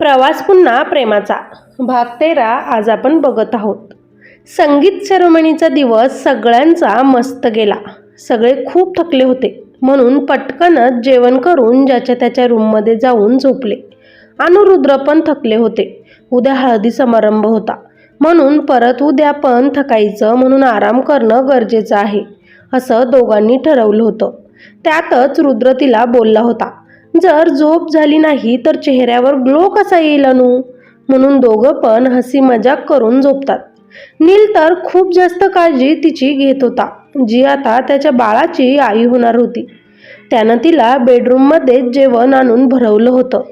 प्रवास पुन्हा प्रेमाचा. भाग तेरा आज आपण बघत आहोत. संगीत सेरेमनीचा दिवस सगळ्यांचा मस्त गेला. सगळे खूप थकले होते. म्हणून पटकनच जेवण करून ज्याच्या त्याच्या रूममध्ये जाऊन झोपले. अनुरुद्र पण थकले होते. उद्या हळदी समारंभ होता. म्हणून परत उद्या पण थकायचं म्हणून आराम करणं गरजेचं आहे असं दोघांनी ठरवलं होतं. त्यातच रुद्र तिला बोलला होता. जर झोप झाली नाही तर चेहऱ्यावर ग्लो कसा येईल अनु? म्हणून दोघं पण हसी मजाक करून झोपतात. नील तर खूप जास्त काळजी तिची घेत होता जी आता त्याच्या बाळाची आई होणार होती. त्यानं तिला बेडरूममध्ये जेवण आणून भरवलं होतं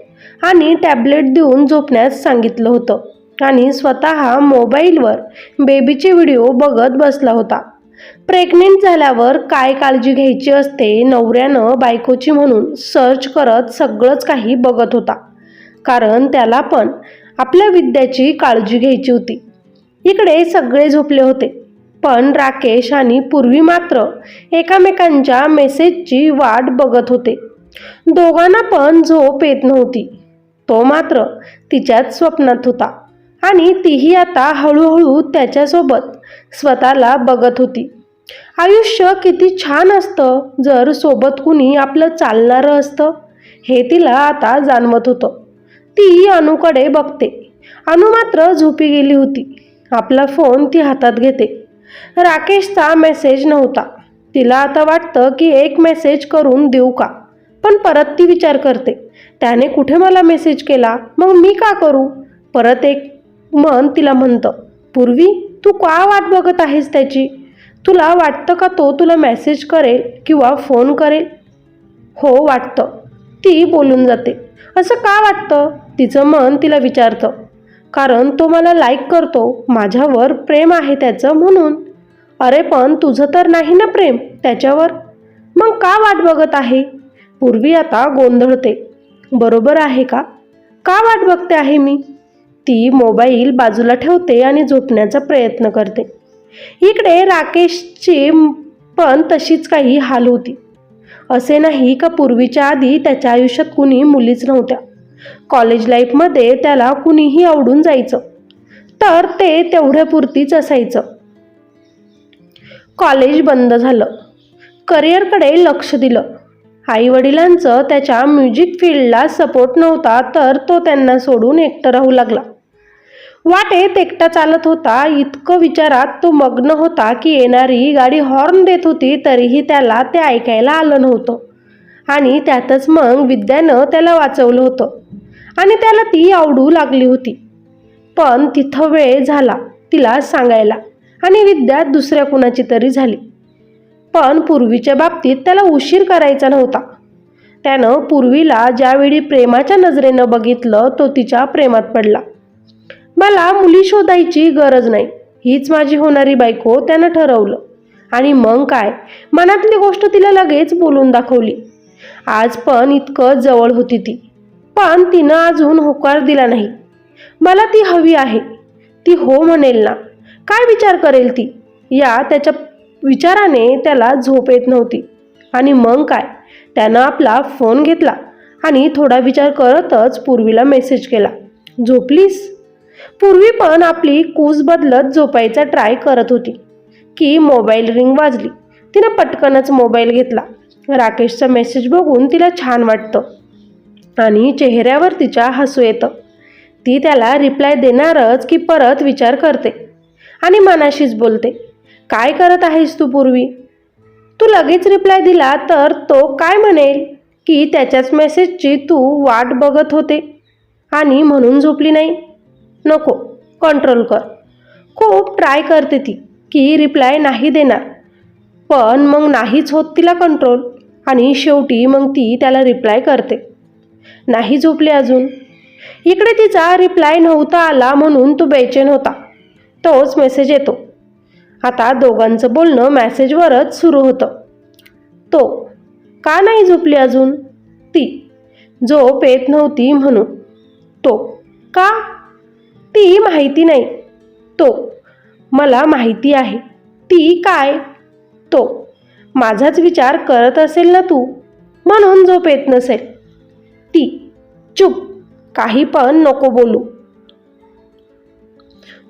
आणि टॅबलेट देऊन झोपण्यास सांगितलं होतं आणि स्वतः मोबाईलवर बेबीचे व्हिडिओ बघत बसला होता. प्रेग्नेंट झाल्यावर काय काळजी घ्यायची असते नवऱ्यानं बायकोची म्हणून सर्च करत सगळंच काही बघत होता. कारण त्याला पण आपल्या विद्याची काळजी घ्यायची होती. इकडे सगळे झोपले होते. पण राकेश आणि पूर्वी मात्र एकामेकांच्या मेसेजची वाट बघत होते. दोघांना पण झोप येत नव्हती. तो मात्र तिच्याच स्वप्नात होता आणि तीही आता हळूहळू त्याच्यासोबत स्वतःला बघत होती. आयुष्य किती छान असतं जर सोबत कुणी आपलं चालणारं असतं. हे तिला आता जाणवत होतं. ती अनुकडे बघते. अनु मात्र झोपी गेली होती. आपला फोन ती हातात घेते. राकेशचा मेसेज नव्हता. तिला आता वाटतं की एक मेसेज करून देऊ का? पण परत ती विचार करते. त्याने कुठे मला मेसेज केला? मग मी का करू? परत एक मन तिला म्हणतं पूर्वी तू का वाट बघत आहेस त्याची? तुला वाटतं का तो तुला मेसेज करेल किंवा फोन करेल? हो वाटतं. ती बोलून जाते. असं का वाटतं? तिचं मन तिला विचारतं. कारण तो मला लाईक करतो. माझ्यावर प्रेम आहे त्याचं म्हणून. अरे पण तुझं तर नाही ना प्रेम त्याच्यावर? मग का वाट बघत आहे? पूर्वी आता गोंधळते. बरोबर आहे का? का वाट बघते आहे मी? ती मोबाईल बाजूला ठेवते आणि झोपण्याचा प्रयत्न करते. इकडे राकेशची पण तशीच काही हाल होती. असे नाही का पूर्वीच्या आधी त्याच्या आयुष्यात कुणी मुलीच नव्हत्या. कॉलेज लाईफमध्ये त्याला कुणीही आवडून जायचं. तर ते तेवढ्यापुरतीच असायचं. कॉलेज बंद झालं. करिअरकडे लक्ष दिलं. आईवडिलांचं त्याच्या म्युझिक फील्डला सपोर्ट नव्हता तर तो त्यांना सोडून एकटं राहू लागला. वाटेत एकटा चालत होता. इतकं विचारात तो मग्न होता की येणारी गाडी हॉर्न देत होती तरीही त्याला ते ऐकायला आलं नव्हतं. आणि त्यातच मग विद्यानं त्याला वाचवलं होतं. आणि त्याला ती आवडू लागली होती. पण तिथं वेळ झाला तिला सांगायला. आणि विद्या दुसऱ्या कुणाची तरी झाली. पण पूर्वीच्या बाबतीत त्याला उशीर करायचा नव्हता. त्यानं पूर्वीला ज्यावेळी प्रेमाच्या नजरेनं बघितलं तो तिच्या प्रेमात पडला. मला मुली शोधायची गरज नाही. हीच माझी होणारी बायको त्यानं ठरवलं. आणि मग काय? मनातली गोष्ट तिला लगेच बोलून दाखवली. आज पण इतकं जवळ होती ती. पण तिनं अजून होकार दिला नाही. मला ती हवी आहे. ती हो म्हणेल ना. काय विचार करेल ती? या त्याच्या विचाराने त्याला झोप येत नव्हती. आणि मग काय? त्यानं आपला फोन घेतला आणि थोडा विचार करतच पूर्वीला मेसेज केला. झोपलीस? पूर्वी पण आपली कूस बदलत झोपायचा ट्राय करत होती. की मोबाईल रिंग वाजली. तिनं पटकनच मोबाईल घेतला. राकेशचा मेसेज बघून तिला छान वाटतं. आणि चेहऱ्यावर तिच्या हसू येतं. ती त्याला रिप्लाय देणारच की परत विचार करते. आणि मनाशीच बोलते. काय करत आहेस तू पूर्वी? तू लगेच रिप्लाय दिला तर तो काय म्हणेल? की त्याच्याच मेसेजची तू वाट बघत होते. आणि म्हणून झोपली नाही. नको कंट्रोल कर. खूप ट्राय करते ती की रिप्लाय नाही देणार. पण मग नाहीच होत तिला कंट्रोल आणि शेवटी मग ती त्याला रिप्लाय करते. नाही झोपले अजून? इकडे तिचा रिप्लाय नव्हता आला म्हणून तो बेचैन होता. तोच मेसेज येतो. आता दोघांचं बोलणं मॅसेजवरच सुरू होतं. तो का नाही झोपली अजून? ती झोप येत नव्हती म्हणून. तो का? ती माहिती नाही. तो मला माहिती आहे. ती काय? तो माझाच विचार करत असेल ना तू? म्हणून झोप येत नसेल. ती चुप काही पण नको बोलू.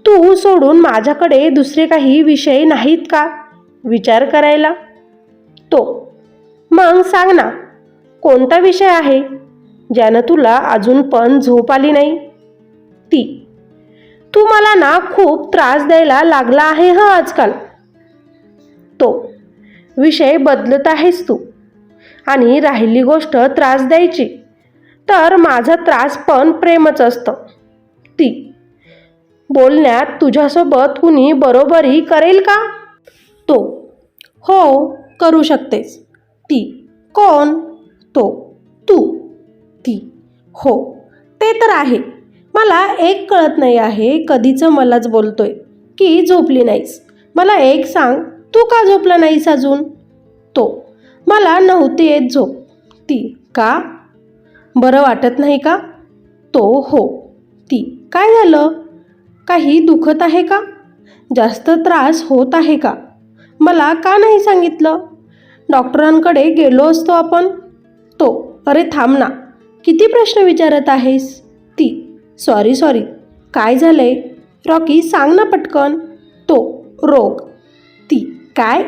तू सोडून माझ्याकडे दुसरे काही विषय नाहीत का? विचार करायला. तो मग सांग ना कोणता विषय आहे? ज्यानं तुला अजून पण झोप आली नाही? तू मला ना खूप त्रास द्यायला लागला आहे हा आजकाल. तो विषय बदलत आहेस तू. आणि राहिली गोष्ट त्रास द्यायची. तर माझा त्रास पण प्रेमच असतं. ती बोलण्यात तुझ्यासोबत कुणी बरोबरी करेल का? तो हो करू शकतेस. ती कोण? तो तू. ती हो ते तर आहे. मला एक कळत नाही आहे कधीचं मलाच बोलतोय. की झोपली नाहीस. मला एक सांग तू का झोपला नाहीस अजून? तो मला नव्हती येत झोप. ती का? बरं वाटत नाही का? तो हो. ती काय झालं? काही दुखत आहे का? जास्त त्रास होत आहे का? मला का नाही सांगितलं? डॉक्टरांकडे गेलो असतो आपण. तो अरे थांब ना. किती प्रश्न विचारत आहेस? सॉरी सॉरी काय झालंय? रॉकी सांग ना पटकन. तो रोग. ती काय?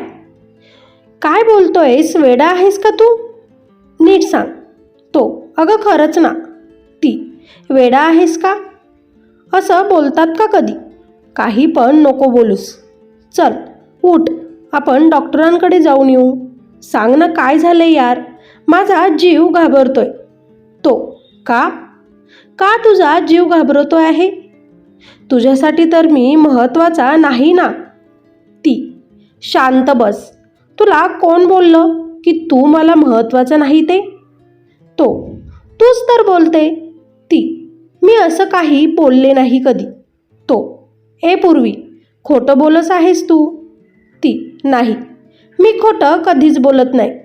काय बोलतोयस वेडा आहेस का तू? नीट सांग. तो अगं खरंच ना. ती वेडा आहेस का? असं बोलतात का कधी? काही पण नको बोलूस. चल उठ. आपण डॉक्टरांकडे जाऊन येऊ. सांग ना काय झालं यार? माझा जीव घाबरतोय. तो का? का तुझा जीव घाबरतो आहे? तुझ्यासाठी तर मी महत्त्वाचा नाही ना? ती शांत बस. तुला कोण बोललं की तू मला महत्त्वाचं नाही ते? तो तूच तर बोलते. ती मी असं काही बोलले नाही कधी. तो ए पूर्वी खोटं बोलस आहेस तू? ती नाही मी खोटं कधीच बोलत नाही.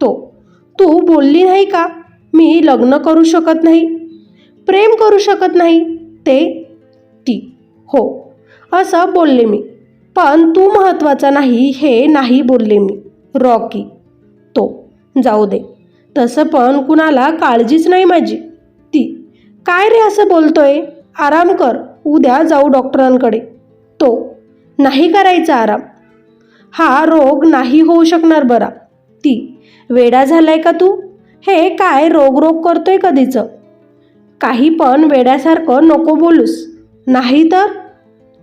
तो तू बोलली नाही का? मी लग्न करू शकत नाही. प्रेम करू शकत नाही? ते ती. हो असं बोलले मी. पण तू महत्त्वाचा नाही हे नाही बोलले मी. रॉकी तो जाऊ दे. तसं पण कुणाला काळजीच नाही माझी. ती काय रे असं बोलतोय? आराम कर उद्या जाऊ डॉक्टरांकडे. तो नाही करायचा आराम. हा रोग नाही होऊ शकणार बरा. ती वेडा झालाय का तू? हे काय रोग रोग करतोय कधीचं? काही पण वेड्यासारखं नको बोलूस. नाही तर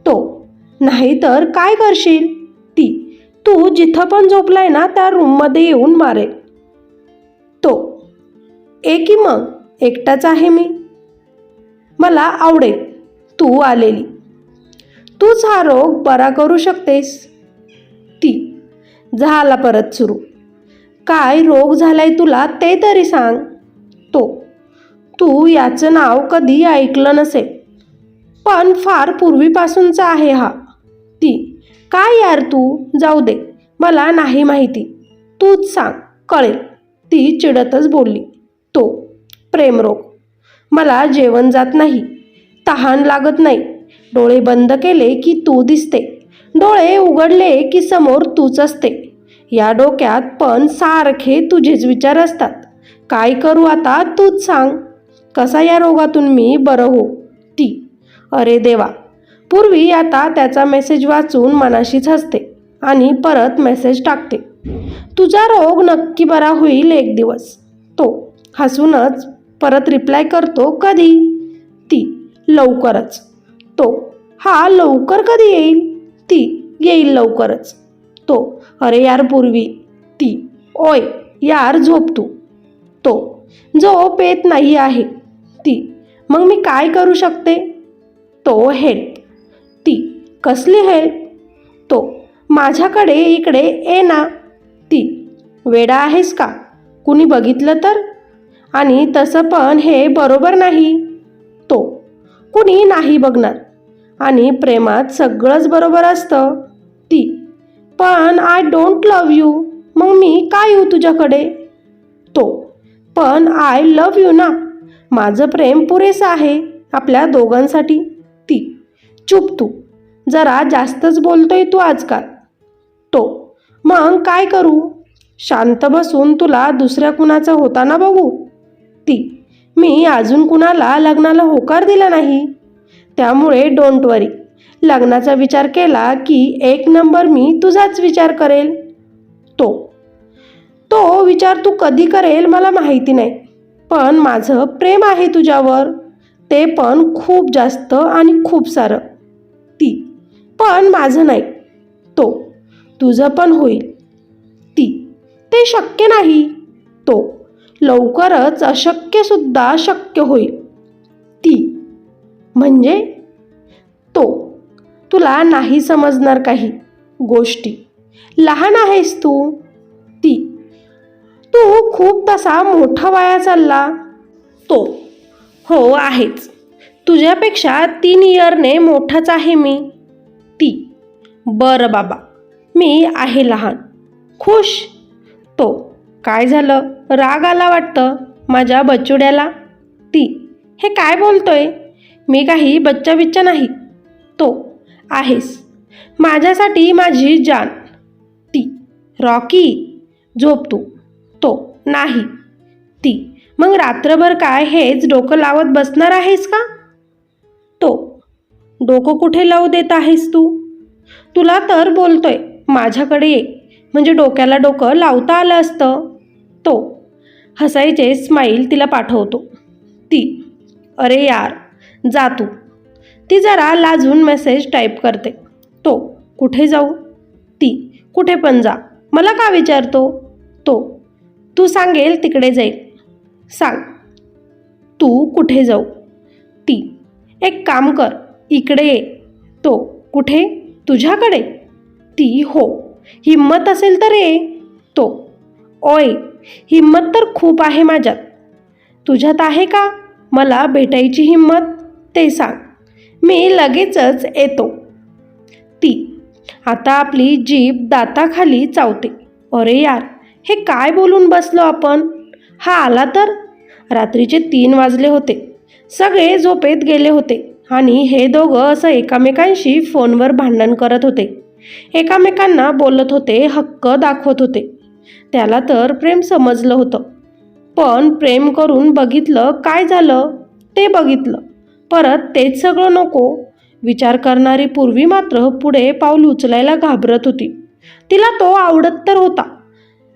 तो. नाही तर काय करशील? ती. तू जिथं पण झोपलाय ना त्या रूममध्ये येऊन मारेल तो. ए की मग? एकटाच आहे मी. मला आवडेल. तू आलेली. तूच हा रोग बरा करू शकतेस. ती. झाला परत सुरू. काय रोग झालाय तुला ते तरी सांग. तो. तू याचं नाव कधी ऐकलं नसेल. पण फार पूर्वीपासूनचा आहे हा. ती काय यार तू? जाऊ दे मला नाही माहिती. तूच सांग कळेल. ती चिडतच बोलली. तो प्रेमरोग. मला जेवण जात नाही तहान लागत नाही. डोळे बंद केले की तू दिसते. डोळे उघडले की समोर तूच असते. या डोक्यात पण सारखे तुझेच विचार असतात. काय करू आता? तूच सांग. कसा या रोगातून मी बरं हो? ती. अरे देवा. पूर्वी आता त्याचा मेसेज वाचून मनाशीच हसते आणि परत मेसेज टाकते. तुझा रोग नक्की बरा होईल एक दिवस. तो हसूनच परत रिप्लाय करतो कधी? ती. लवकरच. तो. हा लवकर कधी येईल? ती. येईल लवकरच. तो. अरे यार पूर्वी. ती. ओय यार झोप तू. तो. झोप येत नाही आहे. ती. मग मी काय करू शकते? तो हेल्प ती कसली हेल्प तो माझ्याकडे इकडे ये ना. ती वेडा आहेस का? कुणी बघितलं तर? आणि तसं पण हे बरोबर नाही. तो कुणी नाही बघणार. आणि प्रेमात सगळंच बरोबर असतं. ती पण आय डोंट लव यू मग मी काय येऊ तुझ्याकडे? तो पण आय लव यू ना. माझं प्रेम पुरेसं आहे आपल्या दोघांसाठी. ती चुप तू. जरा जास्तच बोलतोय तू आजकाल. तो मग काय करू? शांत बसून तुला दुसऱ्या कुणाचा होताना बघू? ती मी अजून कुणाला लग्नाला होकार दिला नाही? त्यामुळे डोंट वरी लग्नाचा विचार केला की एक नंबर मी तुझाच विचार करेल. तो तो विचार तू कधी करेल मला माहिती नाही. पण माझं प्रेम आहे तुझ्यावर. ते पण खूप जास्त आणि खूप सारं. ती. पण माझं नाही. तो. तुझं पण होईल. ती. ते शक्य नाही. तो. लवकरच अशक्यसुद्धा शक्य होईल. ती. म्हणजे? तो. तुला नाही समजणार काही गोष्टी. लहान आहेस तू. ती. तू खूप तसा मोठा वाया चालला. तो हो आहेच. तुझ्यापेक्षा तीन इयरने मोठाच आहे मी. ती. बरं बाबा मी आहे लहान. खुश. तो काय झालं? राग आला वाटतं माझ्या बच्चुड्याला? ती. हे काय बोलतोय? मी काही बच्चा बिच्चा नाही. तो आहेस. माझ्यासाठी माझी जान. ती रॉकी. झोप तू. तो नाही. ती मग रात्रभर काय हेच डोकं लावत बसणार आहेस का? तो डोकं कुठे लावू देत आहेस तू? तुला तर बोलतोय माझ्याकडे ये. म्हणजे डोक्याला डोकं लावता आलं असतं. तो हसायचे स्माईल तिला पाठवतो. ती अरे यार जा तू. ती जरा लाजून मेसेज टाईप करते. तो कुठे जाऊ? ती कुठे पण जा. मला का विचारतो? तो तू सांगेल तिकडे जाईल. सांग. तू कुठे जाऊ? ती एक काम कर इकडे ये. तो कुठे? तुझ्याकडे? ती हो. हिम्मत असेल तर ये. तो ओय हिम्मत तर खूप आहे माझ्यात. तुझ्यात आहे का? मला भेटायची हिम्मत ते सांग. मी लगेचच येतो. ती आता आपली जीभ दाताखाली चावते. अरे यार हे काय बोलून बसलो आपण? हा आला तर? रात्रीचे तीन वाजले होते. सगळे झोपेत गेले होते आणि हे दोघं असं एकामेकांशी फोनवर भांडण करत होते. एकामेकांना बोलत होते हक्क दाखवत होते. त्याला तर प्रेम समजलं होतं. पण प्रेम करून बघितलं काय झालं? ते बघितलं. परत तेच सगळं नको. विचार करणारी पूर्वी मात्र पुढे पाऊल उचलायला घाबरत होती. तिला तो आवडत तर होता.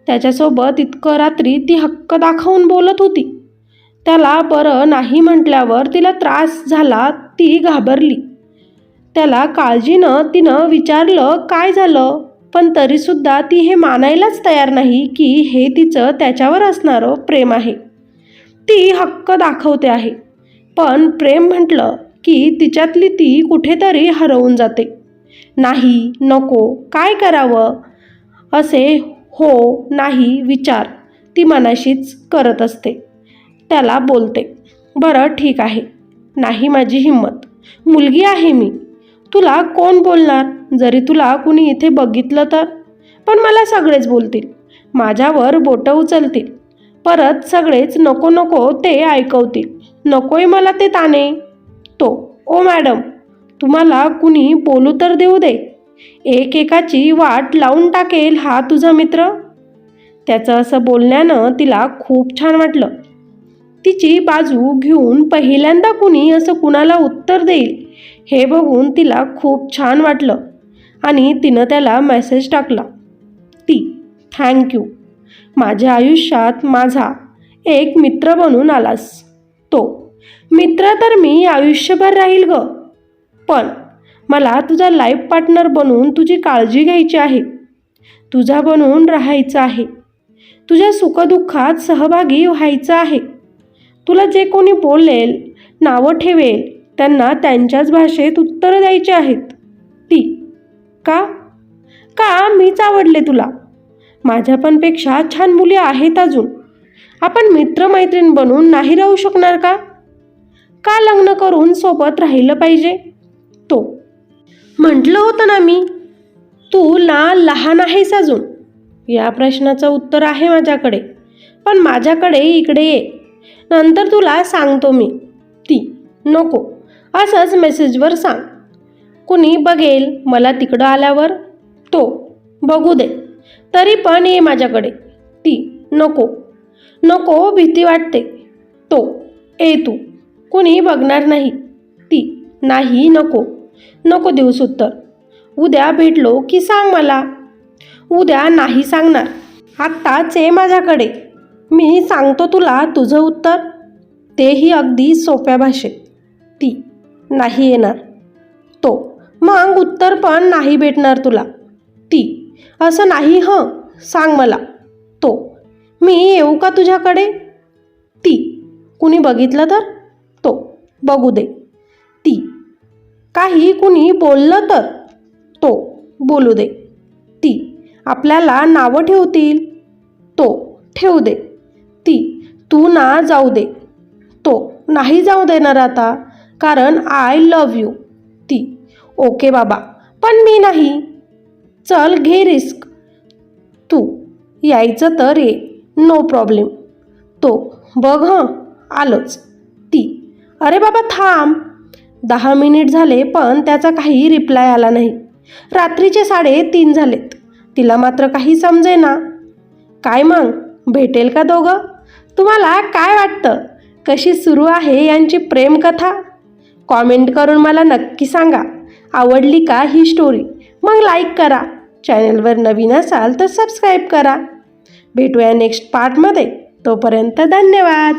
त्याच्यासोबत इतकं रात्री ती हक्क दाखवून बोलत होती. त्याला बरं नाही म्हटल्यावर तिला त्रास झाला ती घाबरली. त्याला काळजीनं तिनं विचारलं काय झालं? पण तरीसुद्धा ती हे मानायलाच तयार नाही की हे तिचं त्याच्यावर असणारं प्रेम आहे. ती हक्क दाखवते आहे. पण प्रेम म्हटलं की तिच्यातली ती कुठेतरी हरवून जाते. नाही नको. काय करावं? असे हो नाही विचार. ती मनाशीच करत असते. त्याला बोलते बरं ठीक आहे. नाही माझी हिंमत. मुलगी आहे मी. तुला कोण बोलणार? जरी तुला कुणी इथे बघितलं तर. पण मला सगळेच बोलतील. माझ्यावर बोटं उचलतील. परत सगळेच नको नको ते ऐकवतील. नकोय मला ते ताने तो ओ मॅडम तुम्हाला कुणी बोलू तर देऊ दे. एकेकाची वाट लावून टाकेल हा तुझा मित्र? त्याचं असं बोलण्यानं तिला खूप छान वाटलं. तिची बाजू घेऊन पहिल्यांदा कुणी असं कुणाला उत्तर देईल हे बघून तिला खूप छान वाटलं आणि तिनं त्याला मेसेज टाकला. ती थँक्यू माझ्या आयुष्यात माझा एक मित्र बनून आलास. तो मित्र तर मी आयुष्यभर राहील ग. पण मला तुझा लाईफ पार्टनर बनून तुझी काळजी घ्यायची आहे. तुझा बनून राहायचं आहे. तुझ्या सुखदुःखात सहभागी व्हायचं आहे. तुला जे कोणी बोलेल नावं ठेवेल त्यांना त्यांच्याच भाषेत उत्तरं द्यायची आहेत. ती. का? का मीच आवडले तुला? माझ्या पेक्षा छान मुली आहेत अजून. आपण मित्रमैत्रीण बनून नाही राहू शकणार का? का लग्न करून सोबत राहिलं पाहिजे? तो. म्हटलं होतं ना मी तू ना लहान आहेस अजून. या प्रश्नाचं उत्तर आहे माझ्याकडे पण माझ्याकडे इकडे ये. नंतर तुला सांगतो मी. ती नको. असंच मेसेजवर सांग. कुणी बघेल मला तिकडं आल्यावर? तो बघू दे. तरी पण ये माझ्याकडे. ती नको. नको भीती वाटते. तो ए तू. कुणी बघणार नाही. ती नाही नको. नको देऊस उत्तर. उद्या भेटलो की सांग मला. उद्या नाही सांगणार. आत्ताच ये माझ्याकडे. मी सांगतो तुला तुझं उत्तर. तेही अगदी सोप्या भाषेत. ती नाही येणार. तो मग उत्तर पण नाही भेटणार तुला. ती असं नाही हं सांग मला. तो मी येऊ का तुझ्याकडे? ती कुणी बघितलं तर? तो बघू दे. काही कुणी बोललं तर? तो बोलू दे. ती आपल्याला नावं ठेवतील? तो ठेवू दे. ती तू ना जाऊ दे. तो नाही जाऊ देणार आता कारण आय लव यू ती ओके बाबा पण मी नाही. चल घे रिस्क. तू यायचं तर ये नो प्रॉब्लेम. तो बघ हं आलोच. ती अरे बाबा थांब. दहा मिनिट झाले पण त्याचा काही रिप्लाय आला नाही. रात्रीचे साडेतीन झालेत. तिला मात्र काही समजेना. काय मग? भेटेल का दोघं? तुम्हाला काय वाटतं? कशी सुरू आहे यांची प्रेमकथा? कॉमेंट करून मला नक्की सांगा. आवडली का ही स्टोरी मग लाईक करा. चॅनलवर नवीन असाल तर सबस्क्राईब करा. भेटूया नेक्स्ट पार्टमध्ये तोपर्यंत धन्यवाद.